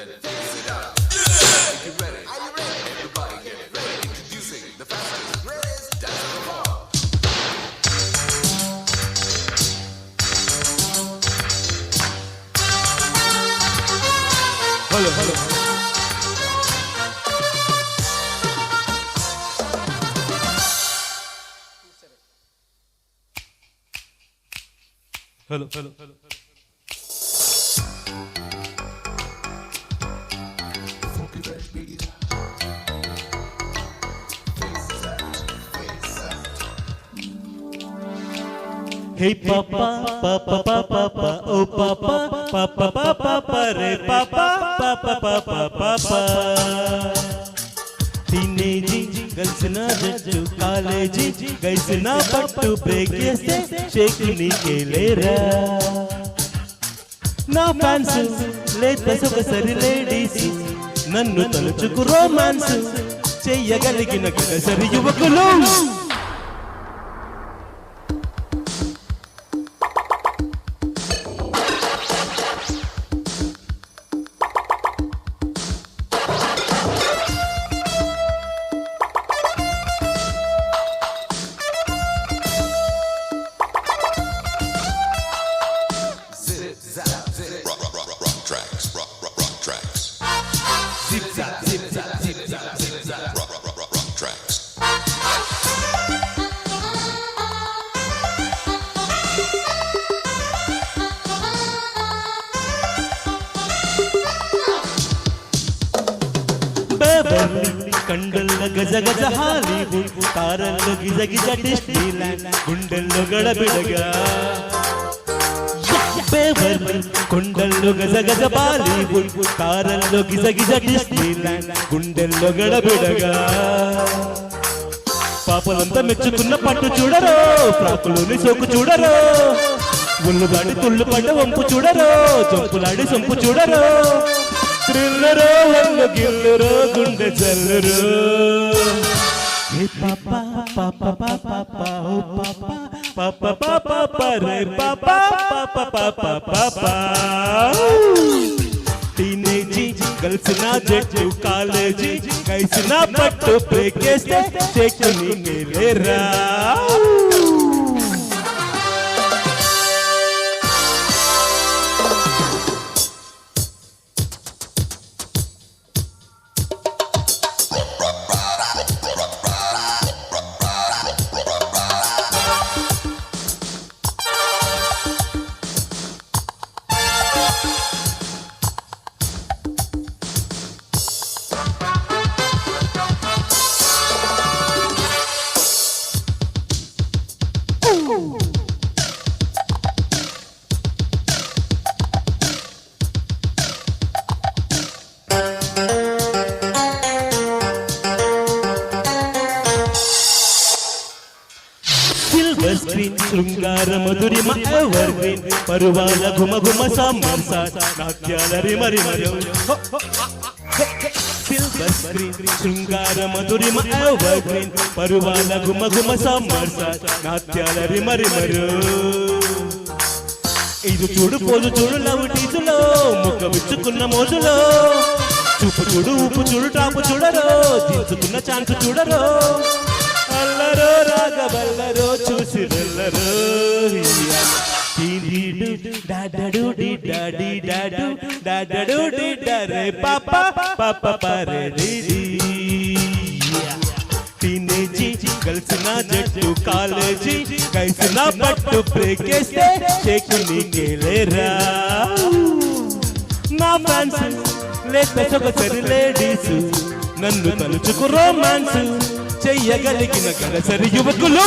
then ready. Are you ready? Everybody get ready. Introducing the fastest, greatest dance Hello, hello, hello, hello. hello. చేస్తే షేక్ నీకే లేరా నా fans లేత సొగసరి ladies నన్ను తలుచుకు Romans చెయ్యగలిగిన గసరి యువకులు rock, rock, rock, rock tracks, rock, rock, rock tracks, Zip zap, zip zap, zip zap, zip zap. rock, rock, rock, rock, rock కండల్లో గజ గజ Hollywood తారల్లో గిజ గిజ Disneyland గుండెల్లో గడబిడగా బేవర్లీ కొండల్లో గజ గజ బాలీవుడ్ తారల్లో గిజ గిజ డిస్నీలాండ్ గుండెల్లో గడబిడగా. పాపలంతా మెచ్చుకున్న పట్టు చూడరు ఫ్రాకులోని సోకు చూడరు. ఉల్లుబాడి తుళ్ళు పడ్డ వంపు చూడరు చంపులాడి సొంపు చూడరు. థ్రిల్లరు వల్ల గిల్లరు గుండె చల్లరు हे पापा पापा पापा पापा पापा पापा पापा पर पापा पापा पापा पापा टीनेजी गर्ल्स ना जेटू कालेजी कैसना पट्टू पे केसे चेकनी मेरे रा। स्क्रीन शृंगार मधुरी एव्हरग्रीन परवाला घुम घुम साम नाट्याला रे मरी मरी శృంగార మధురిమ గ్రీన్ పరువాల ఘుమ ఘుమ సమ్మర్స నాట్యాల ఇది చూడు పోదు చూడు లవ్ టీజులో ముక్క విచ్చుకున్న మోజులో చూపు చూడు ఉప్పు చూడు టాపు చూడరో దించుకున్న ఛాన్స్ చూడరో. అల్లరో రాగబల్లరో చూసి వెళ్ళరో. డాడడు డి డాడి డాడు డాడడు డి డరే పాప పాప పరే డి టీనేజీ కలిసిన జట్టు కాలేజీ కలిసిన పట్టు బ్రేకేస్తే చెక్కు నీకేలేరా నా ఫ్యాన్స్ లేత సొగసరి లేడీస్ నన్ను తలుచుకు రోమాన్స్ చెయ్యగలిగిన కలసరి యువకులు.